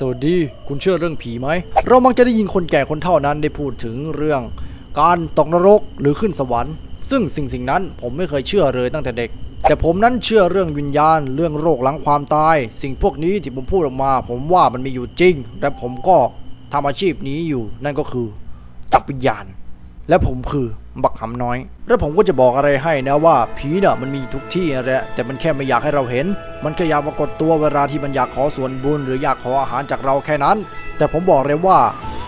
สวัสดี คุณเชื่อเรื่องผีไหม เรามักจะได้ยินคนแก่คนเฒ่านั้นได้พูดถึงเรื่อง การตกนรกหรือขึ้นสวรรค์ ซึ่งสิ่งสิ่งนั้นผมไม่เคยเชื่อเลยตั้งแต่เด็ก แต่ผมนั้นเชื่อเรื่องวิญญาณ เรื่องโรคหลังความตาย สิ่งพวกนี้ที่ผมพูดออกมา ผมว่ามันมีอยู่จริง และผมก็ทำอาชีพนี้อยู่ นั่นก็คือจับวิญญาณ และผมคือ บักหำน้อย และผมก็จะบอกอะไรให้นะว่าผีน่ะมันมีทุกที่นะแหละแต่มันแค่ไม่อยากให้เราเห็น มันแค่อยากปรากฏตัวเวลาที่มันอยากขอส่วนบุญหรืออยากขออาหารจากเราแค่นั้น แต่ผมบอกเลยว่า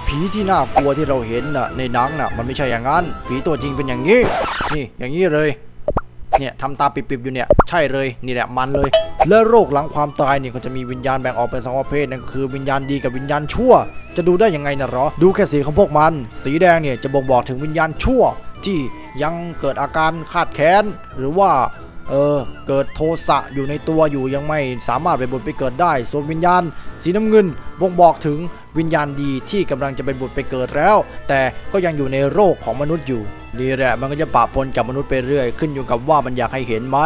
ผีที่น่ากลัวที่เราเห็นน่ะในหนังน่ะมันไม่ใช่อย่างนั้น ผีตัวจริงเป็นอย่างนี้นี่อย่างนี้เลยเนี่ยทำตาปิบๆอยู่เนี่ยใช่เลยนี่แหละมันเลย และโรคหลังความตายเนี่ยก็จะมีวิญญาณแบ่งออกเป็นสองประเภทนั่นก็คือวิญญาณดีกับวิญญาณชั่ว จะดูได้ยังไงนะหรอ ดูแค่สีของพวกมัน สีแดงเนี่ยจะบ่งบอกถึงวิญญาณชั่ว ที่ยังเกิดอาการคาดแค้นหรือว่าเออเกิดโทสะอยู่ในตัวอยู่ยังไม่สามารถไปบุญไปเกิดได้ ส่วนวิญญาณ สีน้ำเงินบ่งบอกถึงวิญญาณดีที่กำลังจะไปบุญไปเกิดแล้ว แต่ก็ยังอยู่ในโรคของมนุษย์อยู่ นี่แหละมันก็จะปะปนกับมนุษย์ไปเรื่อย ขึ้นอยู่กับว่ามันอยากให้เห็นไหม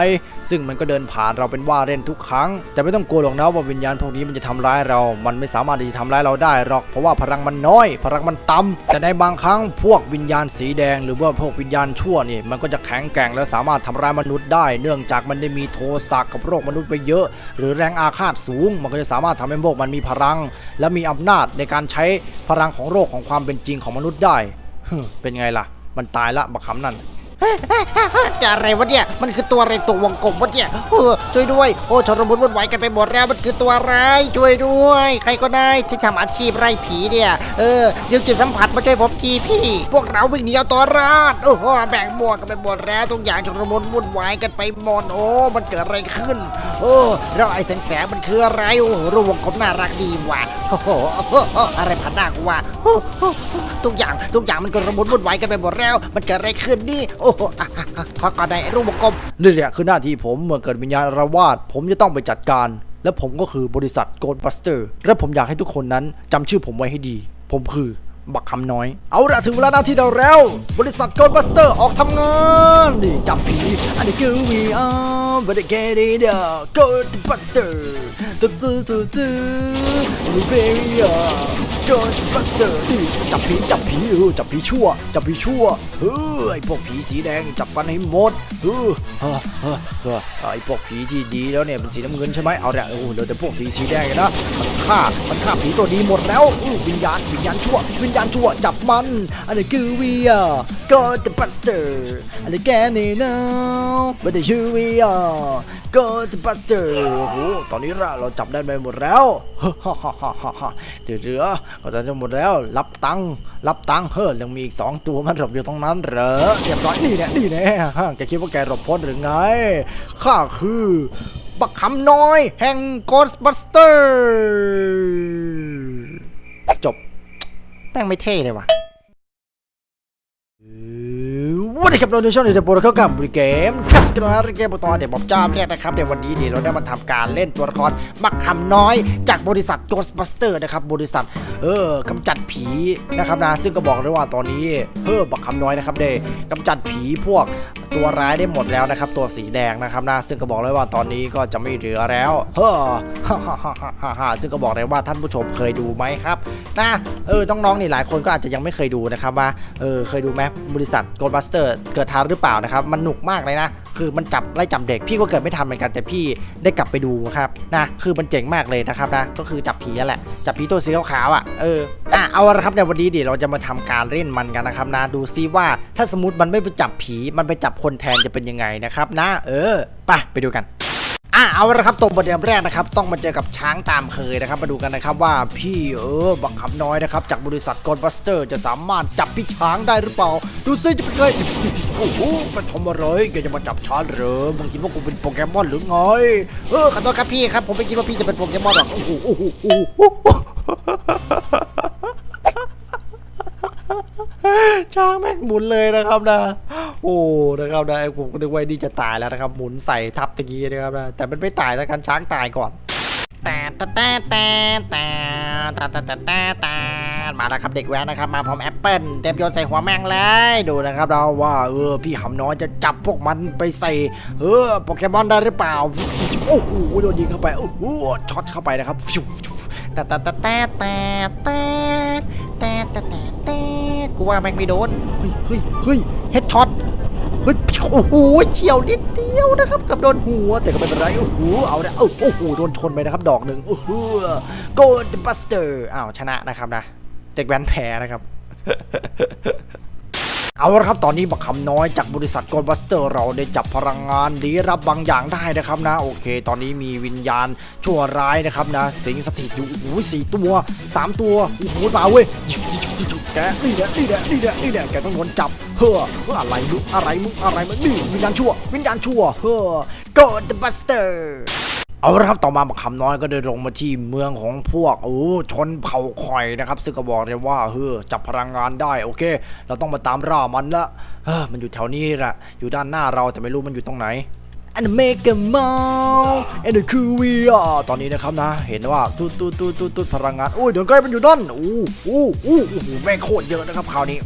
ซึ่งมันก็เดินผ่านเราเป็นว่าเล่นทุกครั้ง แต่ไม่ต้องกลัวหรอกนะว่าวิญญาณพวกนี้มันจะทำร้ายเรา มันไม่สามารถที่จะทำร้ายเราได้หรอก เพราะว่าพลังมันน้อย พลังมันต่ำแต่ในบางครั้งพวกวิญญาณสีแดง หรือว่าพวกวิญญาณชั่วนี่มันก็จะแข็งแกร่งและสามารถทำร้ายมนุษย์ได้ เนื่องจากมันได้มีโทสะกับโรคมนุษย์ไปเยอะ หรือแรงอาฆาตสูง มันก็จะสามารถทำให้พวกมันมีพลัง และมีอำนาจในการใช้พลังของโรคของความเป็นจริงของมนุษย์ได้เป็นไงล่ะ มันตายละบักคำนั่น จะอะไรวะเนี่ย มันคือตัวอะไรตัววงกลมวะเนี่ยเออช่วยด้วย โอ้ชนรมุนวุ่นวายกันไปหมดแล้ว มันคือตัวอะไร ช่วยด้วย ใครก็ได้ที่ทำอาชีพไล่ผีเนี่ย เออเดี๋ยวจิตสัมผัสมาช่วยผมทีพี่ พวกเราวิ่งหนีเอาตัวรอดโอ้โหแบ่งบวกกันไปหมดแล้วทุกอย่างชนรมุนวุ่นวายกันไปหมดโอ้ มันเกิดอะไรขึ้น โอ้แล้วไอ้แสงแสงมันคืออะไร โอ้รูปวงกลมน่ารักดีว่ะ โอ้โห อะไรผ่านหน้ากูวะโอ้โหทุกอย่าง ทุกอย่างมันกระมุนวุ่นวายกันไปหมดแล้ว มันเกิดอะไรขึ้นนี่ โอ้ขอก่อนในรูปวงกลมนี่แหละคือหน้าที่ผมเมื่อเกิดวิญญาณอารวาสผมจะต้องไปจัดการ และผมก็คือบริษัท Ghostbuster และผมอยากให้ทุกคนนั้นจำชื่อผมไว้ให้ดี ผมคือ บักคำน้อย เอาละถึงเวลาหน้าที่เราแล้ว บริษัท Ghostbuster ออกทำงานนี่จับผีอันนี้คือ we are but get it up Ghostbuster ตึ๊ดตึ๊ดตึ๊ดตึ๊ด baby Ghostbuster นี่จับผีจับผีเออจับผีชั่ว จับผีชั่วเออไอพวกผีสีแดงจับกันให้หมดเออเออเออเอไอพวกผีที่ดีแล้วเนี่ยเป็นสีน้ำเงินใช่ไหมเอาละโอ้เหลือแต่พวกสีสีแดงนะมันฆ่ามันฆ่าผีตัวดีหมดแล้ววิญญาณวิญญาณชั่ววิญญาณชั่วจับมันอันนี้คือ we are Ghostbuster อันนี้แกนี่นะ but you we are Ghostbuster โอ้โหตอนนี้เราเราจับได้ไปหมดแล้วเดี๋ยวเหลือก็จะหมดแล้ว รับตังค์รับตังค์เฮ้ยยังมีอีกสองตัวมันหลบอยู่ตรงนั้นเหรอเรียบร้อยนี่แน่นี่แน่ฮะแกคิดว่าแกหลบพ้นหรือไงข้าคือบักคำน้อยแห่ง Ghostbuster จบ แม่งไม่เท่เลยว่ะวันนี้ครับเราในช่องเดอะโปรเข้ากับบริเกมทัสกันนะเกมตอนเดี๋ยวผมจ้ามเรียกนะครับเดี๋ยววันนี้เนี่ยเราได้มาทำการเล่นตัวละครมักคำน้อยจากบริษัท Ghostbuster นะครับบริษัทเออกำจัดผีนะครับนะซึ่งก็บอกเลยว่าตอนนี้เฮ้อบักคำน้อยนะครับได้กำจัดผีพวก ตัวร้ายได้หมดแล้วนะครับ ตัวสีแดงนะครับนะซึ่งก็บอกเลยว่าตอนนี้ก็จะไม่เหลือแล้วเฮ้อฮ่าฮ่าฮ่าฮ่าฮ่าซึ่งก็บอกเลยว่าท่านผู้ชมเคยดูไหมครับนะเออน้องๆนี่หลายคนก็อาจจะยังไม่เคยดูนะครับว่าเออเคยดูไหมบริษัทโกลบัสเตอร์เกิดทานหรือเปล่านะครับมันหนุกมากเลยนะ คือมันจับไล่จับเด็กพี่ก็เกิดไม่ทันเหมือนกันแต่พี่ได้กลับไปดูครับนะคือมันเจ๋งมากเลยนะครับนะก็คือจับผีนั่นแหละจับผีตัวสีขาวๆอะเอออะเอาละครับในวันนี้เดี๋ยวเราจะมาทำการเล่นมันกันนะครับนะดูซิว่าถ้าสมมติมันไม่ไปจับผีมันไปจับคนแทนจะเป็นยังไงนะครับนะ เออไปไปดูกัน อะเอาละครับตัวประเด็นแรกนะครับ ต้องมาเจอกับช้างตามเคยนะครับ มาดูกันนะครับว่าพี่เออบักคำน้อยนะครับ จากบริษัทกอนบัสเตอร์ จะสามารถจับพี่ช้างได้หรือเปล่า ดูซิจะเป็นไงโอ้โหไปทำอะไรแกจะมาจับช้างเหรอมึงคิดว่ากูเป็นโปเกมอนหรือไงเออขอโทษครับพี่ครับผมไม่คิดว่าพี่จะเป็นโปเกมอนหรอกโอ้โหโอ้โหโอ้โห ช้างแม่งหมุนเลยนะครับนะ โอ้นะครับนะไอ้ผมก็นึกว่านี่จะตายแล้วนะครับ หมุนใส่ทับตะกี้นะครับนะแต่มันไม่ตายแต่กันช้างตายก่อนแต่แต่แต่แต่แต่แต่แต่แต่แต่มาแล้วครับเด็กแว้นนะครับ มาพร้อมแอปเปิลเต็มโยนใส่หัวแม่งเลยดูนะครับเราว่าเออพี่หำน้อยจะจับพวกมันไปใส่เออโปเกมอนได้หรือเปล่าโอ้โหโดนยิงเข้าไปโอ้โหช็อตเข้าไปนะครับแต่แต่แต่แต่แต่แต่แต่แต่ กูว่าแม่งไม่โดน เฮ้ยเฮ้ยเฮ้ยเฮดช็อตเฮ้ยโอ้โหเฉียวนิดเดียวนะครับกับโดนหัวแต่ก็ไม่เป็นไรโอ้โหเอาละเอ้โอ้โหโดนชนไปนะครับดอกหนึ่งโอ้โหโกลด์บัสเตอร์อ้าวชนะนะครับนะ เด็กแว้นแพ้นะครับ เอาละครับตอนนี้บักคำน้อยจากบริษัทโกลบัสเตอร์เราได้จับพลังงานลี้รับบางอย่างได้นะครับนะ โอเค ตอนนี้มีวิญญาณชั่วร้ายนะครับนะ สิงสถิตอยู่โอ้โหสี่ตัวสามตัวโอ้โหมาเว้ย แกนี่แหละนี่แหละนี่แหละนี่แหละแกต้องโดนจับ เฮ้ออะไรมึงอะไรมึงอะไรมึงนี่วิญญาณชั่ว วิญญาณชั่ว เฮ้อโกลด์บัสเตอร์เอาละครับต่อมาบักคำน้อยก็ได้ลงมาที่เมืองของพวกโอ้ชนเผ่าคอยนะครับ ซึ่งก็บอกเลยว่าเฮ้อจับพลังงานได้โอเค เราต้องมาตามล่ามันละเออมันอยู่แถวนี้แหละอยู่ด้านหน้าเราแต่ไม่รู้มันอยู่ตรงไหน อันเมกะมอลอันนี้คือวีอะตอนนี้นะครับนะ เห็นว่าตูดตูดตูดตูดตูดพลังงานโอ้ยเดี๋ยวใกล้มันอยู่ด้านอู้อู้อู้โอ้โหแม่งโคตรเยอะนะครับคราวนี้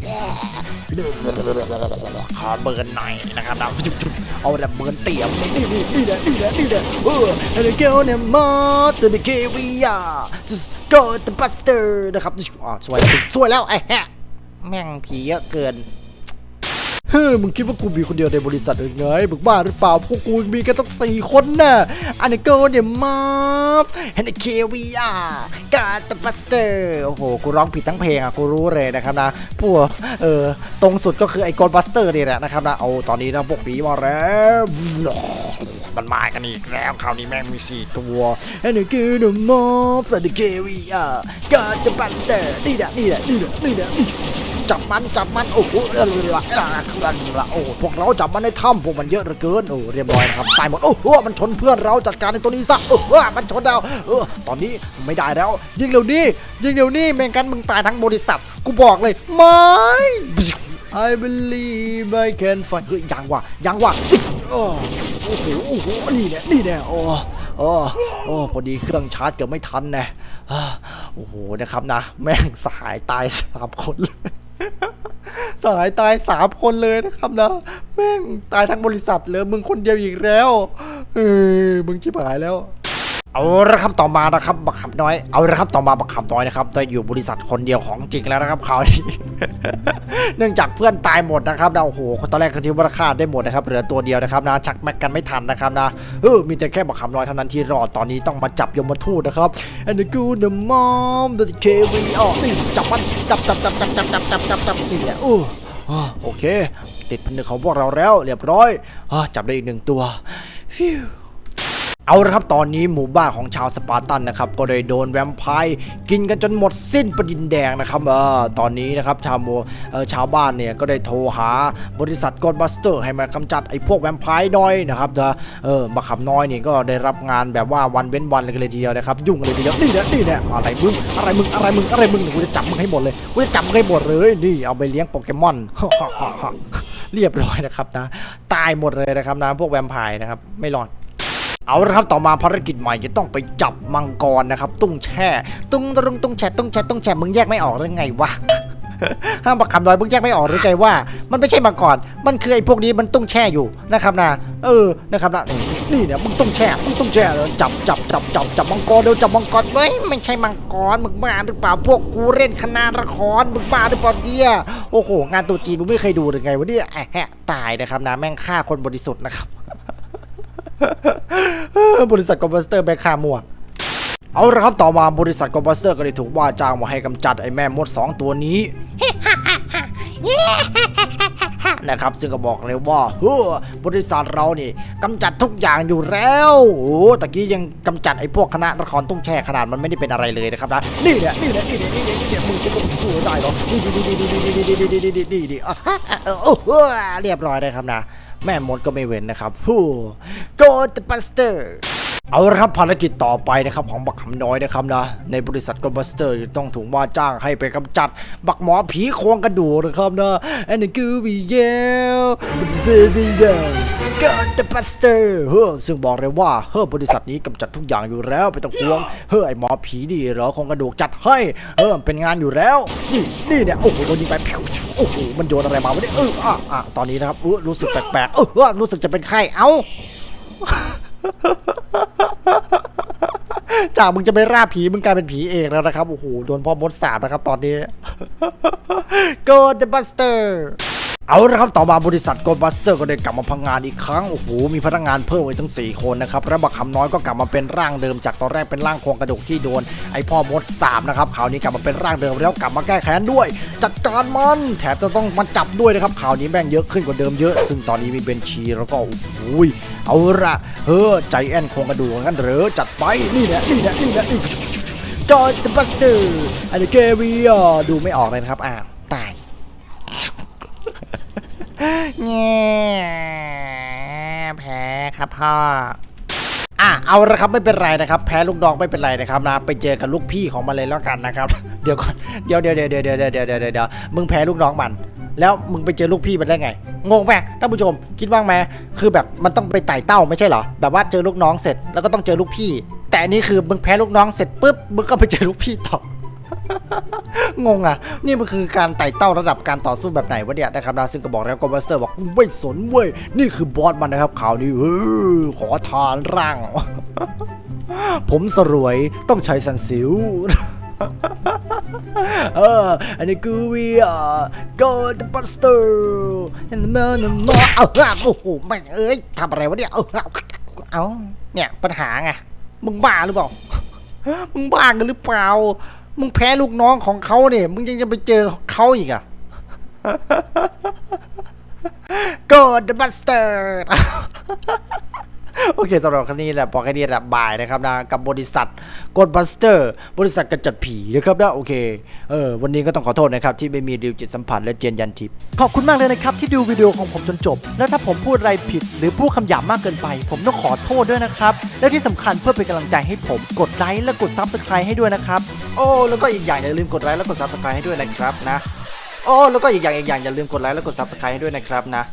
ขอเบิร์นหน่อยนะครับนะเอาแบบเบิร์นเตี่ยมนี่นี่นี่แหละนี่แหละนี่แหละเอออันนี้เกลเนี่ยมาตัวนี้เควีอะ just go the buster นะครับอ่าสวยสวยแล้วไอ้แฮะแม่งผีเยอะเกิน เฮ้ยมึงคิดว่ากูมีคนเดียวในบริษัทหรือไงมึงบ้าหรือเปล่าพวกกูมีกันตั้งสี่คนน่ะอันนี้ก็เนี่ยมาเฮนเควีอะกาตบัสเตอร์โอ้โหกูร้องผิดทั้งเพลงอะกูรู้เลยนะครับนะพวกเออตรงสุดก็คือไอ้กอนบัสเตอร์นี่แหละนะครับนะเอาตอนนี้นะพวกผีมาแล้วมันมากันอีกแล้วคราวนี้แม่งมีสี่ตัวเฮนเคเนี่ยมาเฮนเควีอะกาตบัสเตอร์นี่แหละนี่แหละนี่แหละนี่แหละ จับมันจับมันโอ้โหเออละละละละโอ้พวกเราจับมันในถ้ำพวกมันเยอะเหลือเกินโอ้เรียบร้อยนะครับตายหมดโอ้โหมันชนเพื่อนเราจัดการในตัวนี้ซะโอ้โหมันชนเราเออตอนนี้ไม่ได้แล้ว ยิงเร็วนี้ยิงเร็วนี้ไม่งั้นมึงตายทั้งบริษัทกูบอกเลยไม่ I believe I can find เฮ้ยยังว่ะยังว่ะโอ้โหโอ้โหนี่แน่นี่แน่โอ้โอ้โอ้พอดีเครื่องชาร์จเกือบไม่ทันแน่อ่าโอ้โหนะครับนะ แม่งสหายตายสามคนเลย สายตายสามคนเลยนะครับนะแม่งตายทั้งบริษัทเลยมึงคนเดียวอีกแล้ว เออมึงชิบหายแล้ว เอาละครับต่อมานะครับบักขำน้อยเอาละครับต่อมาบักขำน้อยนะครับได้อยู่บริษัทคนเดียวของจริงแล้วนะครับคราวนี้เนื่องจากเพื่อนตายหมดนะครับนะโอ้โหตอนแรกคือที่ว่าฆ่าได้หมดนะครับเหลือตัวเดียวนะครับนะชักแม็กกันไม่ทันนะครับนะเออมีแต่แค่บักขำน้อยเท่านั้นที่รอดตอนนี้ต้องมาจับยมทูตนะครับ and the good the mom the KV อ๋อจับมันจับจับจับจับจับจับจับจับจับนี่แหละโอ้โอเค ติดพันธของพวกเราแล้วเรียบร้อยจับได้อีกหนึ่งตัวฟิว เอาละครับตอนนี้หมู่บ้านของชาวสปาร์ตันนะครับก็ได้โดนแวมไพร์กินกันจนหมดสิ้นประดินแดงนะครับเออตอนนี้นะครับชาวโมเอชาวบ้านเนี่ยก็ได้โทรหาบริษัทกอนบัสเตอร์ให้มากำจัดไอ้พวกแวมไพร์น้อยนะครับเออเออบักขำน้อยนี่ก็ได้รับงานแบบว่าวันเว้นวันเลยกันเลยทีเดียวนะครับยุ่งเลยทีเดียวนี่แหละนี่แหละอะไรมึงอะไรมึงอะไรมึงอะไรมึงกูจะจับมึงให้หมดเลยกูจะจับมึงให้หมดเลยนี่เอาไปเลี้ยงโปเกมอนเรียบร้อยนะครับนะตายหมดเลยนะครับนะพวกแวมไพร์นะครับไม่รอด เอาละครับต่อมาภารกิจใหม่จะต้องไปจับมังกรนะครับตุ้งแช่ตุ้งตรุงตุ้งแช่ตุ้งแช่ตุ้งแช่มึงแยกไม่ออกหรือไงวะห้ามประคำลอยมึงแยกไม่ออกหรือไงว่า มันไม่ใช่มังกรมันคือไอ้พวกนี้มันตุ้งแช่อยู่นะครับนะเออนะครับนะนี่เนี่ยมึงตุ้งแช่มึงตุ้งแช่เลยจับจับจับจับจับมังกรเดี๋ยวจับมังกรเว้ยไม่ใช่มังกรมึงบ้าหรือเปล่าพวกกูเล่นคณะละครมึงบ้าหรือเปล่าเนี่ยโอ้โหงานตัวจีนมึงไม่เคยดูหรือไงวะเนี่ยแอะแหะตายนะครับนะแม่งฆ่าคนบริสุทธิ์นะครับ บริษัทคอมพิวเตอร์แบคคามัวเอาละครับต่อมาบริษัทคอมพิวเตอร์ก็ได้ถูกว่าจ้างมาให้กำจัดไอ้แม่มด2ตัวนี้นะครับซึ่งก็บอกเลยว่าเฮ้บริษัทเรานี่กำจัดทุกอย่างอยู่แล้วโอ้ตะกี้ยังกำจัดไอ้พวกคณะละครตุ้งแช่ขนาดมันไม่ได้เป็นอะไรเลยนะครับนะนี่แหละนี่แหละนี่แหละนี่แหละนี่แหละมึงจะมึงสู้ได้หรอนี่นี่นี่นี่นี่นี่นี่นี่นี่นี่นี่อะฮะเออโอ้โหเรียบร้อยเลยครับนะ แม่มดก็ไม่เว้นนะครับฮู้ go the buster เอาละครับภารกิจต่อไปนะครับของบักคำน้อยนะครับนะในบริษัทกบัสเตอร์ต้องถูกว่าจ้างให้ไปกำจัด บักหมอผีโครงกระดูกนะครับนะ and the gooey yell baby yell got the buster เฮ้อซึ่งบอกเลยว่าเฮ้อบริษัทนี้กำจัดทุกอย่างอยู่แล้วไม่ต้องห่วงเฮ้อไอหมอผีดีเหรอโครงกระดูกจัดให้เออเป็นงานอยู่แล้วนี่นี่เนี่ยโอ้โหโดนยิงไปพิวโอ้โหมันโยนอะไรมาวะเนี่ยเอออะอะตอนนี้นะครับเออรู้สึกแปลกๆเออเออรู้สึกจะเป็นไข้เอ้าจากมึงจะไปล่าผีมึงกลายเป็นผีเองแล้วนะครับโอ้โหโดนพ่อมดสาบนะครับตอนนี้ Go the Buster เอาละครับต่อมาบริษัท Go Buster ก็ได้กลับมาพังงานอีกครั้งโอ้โหมีพนักงานเพิ่มไปทั้ง 4 คนนะครับและบักคำน้อยก็กลับมาเป็นร่างเดิมจากตอนแรกเป็นร่างโครงกระดูกที่โดนไอพ่อมดสาบนะครับคราวนี้กลับมาเป็นร่างเดิมแล้วกลับมาแก้แค้นด้วย จัดการมันแถมจะต้องมาจับด้วยนะครับข่าวนี้แม่งเยอะขึ้นกว่าเดิมเยอะ ซึ่งตอนนี้มีเบนชีแล้วก็โอ้โหเอาละเฮ้อใจแอนโครงกระดูกงั้นเหรอจัดไปนี่แหละนี่แหละนี่แหละจอร์ดบัสเตอร์อันนี้เกวีดูไม่ออกเลยนะครับอ้าวตาย แง่แพ้ครับพ่ออะเอาละครับไม่เป็นไรนะครับ แพ้ลูกดองไม่เป็นไรนะครับนะไปเจอกับลูกพี่ของมันเลยแล้วกันนะครับเดี๋ยวก่อนเดี๋ยวเดี๋ยวเดี๋ยวเดี๋ยวเดี๋ยวเดี๋ยวเดี๋ยวเดี๋ยวมึงแพ้ลูกน้องมัน แล้วมึงไปเจอลูกพี่มันได้ไงงงไหมท่านผู้ชมคิดว่างไหมคือแบบมันต้องไปไต่เต้าไม่ใช่เหรอแบบว่าเจอลูกน้องเสร็จแล้วก็ต้องเจอลูกพี่ แต่นนี้คือมึงแพ้ลูกน้องเสร็จปุ๊บมึงก็ไปเจอลูกพี่ต่อ งงอะ นี่มันคือการไต่เต้าระดับการต่อสู้แบบไหนวะเนี่ยนะครับนะซึ่งก็บอกแล้วกอมบัสเตอร์บอกไม่สนเว้ย นี่คือบอสมันนะครับข่าวนี้เออขอทานร่าง ผมสรวยต้องใช้สันสิวเอออันนี้กูวีอะ go the buster and the man and more เออาโอ้โหแม่งเอ้ยทำอะไรวะเนี่ย เอาเอเอาเนี่ยปัญหาไง มึงบ้าหรือเปล่า มึงบ้ากันหรือเปล่า มึงแพ้ลูกน้องของเขาเนี่ย มึงยังจะไปเจอเขาอีกอะ go the buster โอเคสำหรับครั้งนี้แหละพอแค่นี้แหละบายนะครับนะกับบริษัทกดบัสเตอร์ บริษัทกระจัดผีนะครับนะโอเคเออวันนี้ก็ต้องขอโทษนะครับ ที่ไม่มีดิวจิตสัมผัสและเจียนยันทิพย์ขอบคุณมากเลยนะครับ ที่ดูวิดีโอของผมจนจบ แล้วถ้าผมพูดอะไรผิด หรือพูดคำหยาบมากเกินไป ผมต้องขอโทษด้วยนะครับ และที่สำคัญเพื่อเป็นกำลังใจให้ผมกดไลค์และกด Subscribe ให้ด้วยนะครับโอ้แล้วก็อีกอย่างอย่าลืมกดไลค์และกด subscribe ให้ด้วยนะครับนะ โอ้แล้วก็อีกอย่างอีกอย่างอย่าลืมกดไลค์และกด subscribe ให้ด้วยนะครับนะ